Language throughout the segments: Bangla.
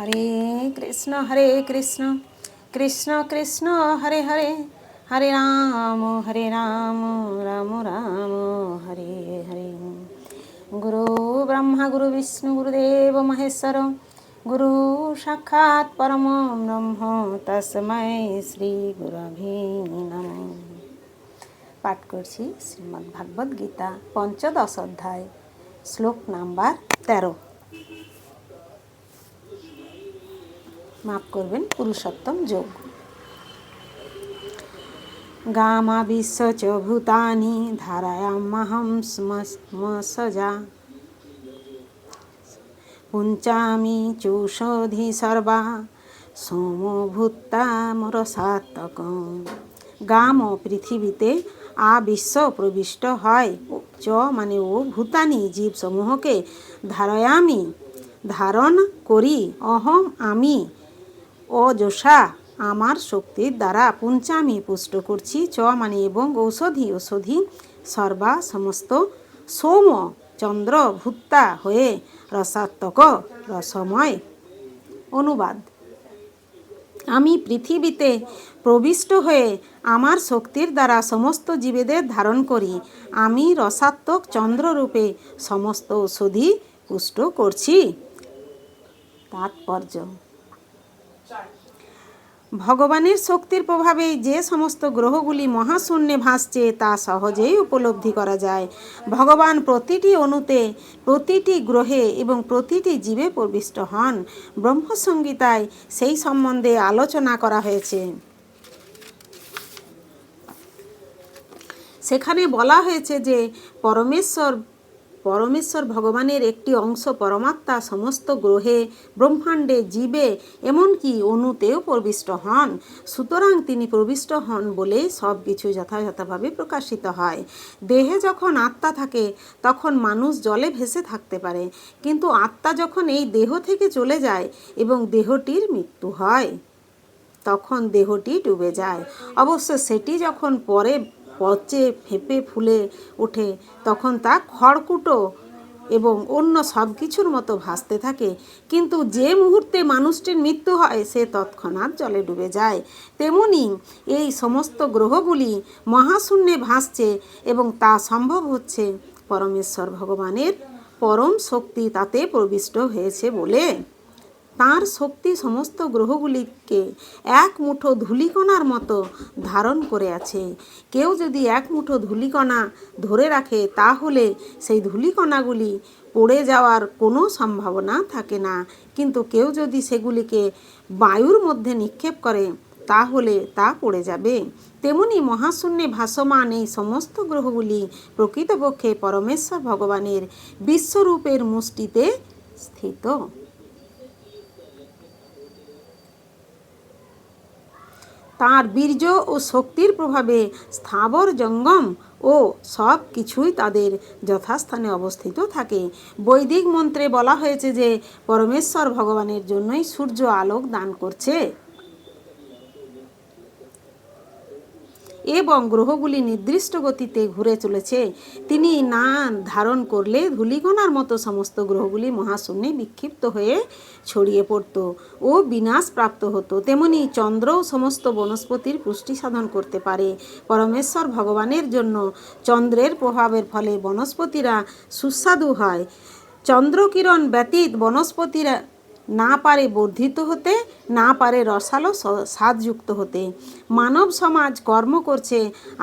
হরে কৃষ্ণ হরে কৃষ্ণ কৃষ্ণ কৃষ্ণ, হরে হরে হরে রাম হরে রাম রাম রাম, হরে হরে। গুরু ব্রহ্মা, গুরু বিষ্ণু, গুরুদেব, মহেশ্বর, গুরু সাক্ষাৎ পরম ব্রহ্ম, তস্মৈ শ্রী গুরভি নম। পাঠ করছি শ্রীমদ্ ভাগবত গীতা, পঞ্চদশ অধ্যায়, শ্লোক নাম্বার তেরো। করবেন, পুরুষোত্তম যোগ। গামা বিশ্ব চ ভূতানি ধারায়ামহং সজা পুঞ্চামি চৌষধি সর্বা সোমভূতামরসাত্মক গাম ও পৃথিবীতে আ বিশ্ব প্রবিষ্ট হয় চ মানে ও ভূতানি জীবসমূহকে ধারয়ামি, ধারণ করি, অহম আমি। অযশা আমার শক্তির দ্বারা পুঞ্চামি পুষ্ট করছি, চ মানে এবং ঔষধি ঔষধি, সর্বা সমস্ত সোম চন্দ্র ভূত্তা হয়ে রসাত্মক রসময়। অনুবাদ। আমি পৃথিবীতে প্রবিষ্ট হয়ে আমার শক্তির দ্বারা সমস্ত জীবেদের ধারণ করি, আমি রসাত্মক চন্দ্ররূপে সমস্ত ঔষধি পুষ্ট করছি। তাৎপর্য। ভগবানের শক্তির প্রভাবে যে সমস্ত গ্রহগুলি মহাশূন্যে ভাসছে, তা সহজেই উপলব্ধি করা যায়। ভগবান প্রতিটি অণুতে, প্রতিটি গ্রহে এবং প্রতিটি জীবে প্রবিষ্ট হন। ব্রহ্মসংগীতায় সেই সম্বন্ধে আলোচনা করা হয়েছে। সেখানে বলা হয়েছে যে, পরমেশ্বর পরমেশ্বর ভগবানের একটি অংশ পরমাত্মা সমস্ত গ্রহে, ব্রহ্মাণ্ডে জীবে, এমনকি অণুতেও প্রবিষ্ট হন। সুতরাং তিনি প্রবিষ্ট হন বলেই সব কিছু যথাযথভাবে প্রকাশিত হয়। দেহে যখন আত্মা থাকে, তখন মানুষ জলে ভেসে থাকতে পারে। কিন্তু আত্মা যখন এই দেহ থেকে চলে যায় এবং দেহটির মৃত্যু হয়, তখন দেহটি ডুবে যায়। অবশ্য সেটি যখন পরে পচে ফেঁপে ফুলে ওঠে, তখন তা খড়কুটো এবং অন্য সব কিছুর মতো ভাসতে থাকে। কিন্তু যে মুহূর্তে মানুষটির মৃত্যু হয়, সে তৎক্ষণাৎ জলে ডুবে যায়। তেমনি এই সমস্ত গ্রহগুলি মহাশূন্যে ভাসছে এবং তা সম্ভব হচ্ছে পরমেশ্বর ভগবানের পরম শক্তি তাতে প্রবিষ্ট হয়েছে বলে তার শক্তি সমস্ত গ্রহগুলিকে এক মুঠো ধূলিকণার মতো ধারণ করে আছে। কেউ যদি এক মুঠো ধূলিকণা ধরে রাখে, তাহলে সেই ধূলিকণাগুলি পড়ে যাওয়ার কোনো সম্ভাবনা থাকে না। কিন্তু কেউ যদি সেগুলিকে বায়ুর মধ্যে নিক্ষেপ করে, তাহলে তা পড়ে যাবে। তেমনি মহাশূন্যে ভাসমান এই সমস্ত গ্রহগুলি প্রকৃতপক্ষে পরমেশ্বর ভগবানের বিশ্বরূপের মুষ্টিতে স্থিত। তার বীর্য ও শক্তির প্রভাবে স্থাবর জঙ্গম ও সব কিছুই তাদের যথাস্থানে অবস্থিত থাকে। বৈদিক মন্ত্রে বলা হয়েছে যে, পরমেশ্বর ভগবানের জন্যই সূর্য আলোক দান করছে। এবং গ্রহগুলি নির্দিষ্ট গতিতে ঘুরে চলেছে। তিনি না ধারণ করলে ধূলিকণার মতো সমস্ত গ্রহগুলি মহাশূন্যে বিক্ষিপ্ত হয়ে ছড়িয়ে পড়ত ও বিনাশ প্রাপ্ত হতো। তেমনি চন্দ্রও সমস্ত বনস্পতির পুষ্টি সাধন করতে পারে। পরমেশ্বর ভগবানের জন্য চন্দ্রের প্রভাবের ফলে বনস্পতিরা সুস্বাদু হয়। চন্দ্রকিরণ ব্যতীত বনস্পতিরা না পারে বর্ধিত হতে, না পারে রসালো স্বাদযুক্ত হতে। মানব সমাজ কর্ম করছে,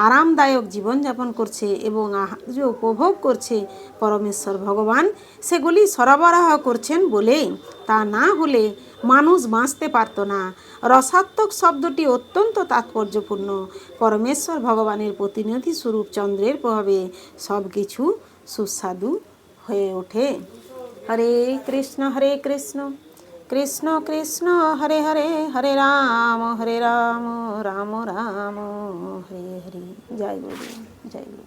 আরামদায়ক জীবনযাপন করছে এবং আহার্য উপভোগ করছে। পরমেশ্বর ভগবান সেগুলি সরবরাহ করছেন বলে। তা না হলে মানুষ বাঁচতে পারত না। রসাত্মক শব্দটি অত্যন্ত তাৎপর্যপূর্ণ। পরমেশ্বর ভগবানের প্রতিনিধি স্বরূপ চন্দ্রের প্রভাবে সব কিছু সুস্বাদু হয়ে ওঠে। হরে কৃষ্ণ হরে কৃষ্ণ। কৃষ্ণ কৃষ্ণ হরে হরে হরে রাম হরে রাম রাম রাম, হরে হরে। জয় গুরু জয় গুরু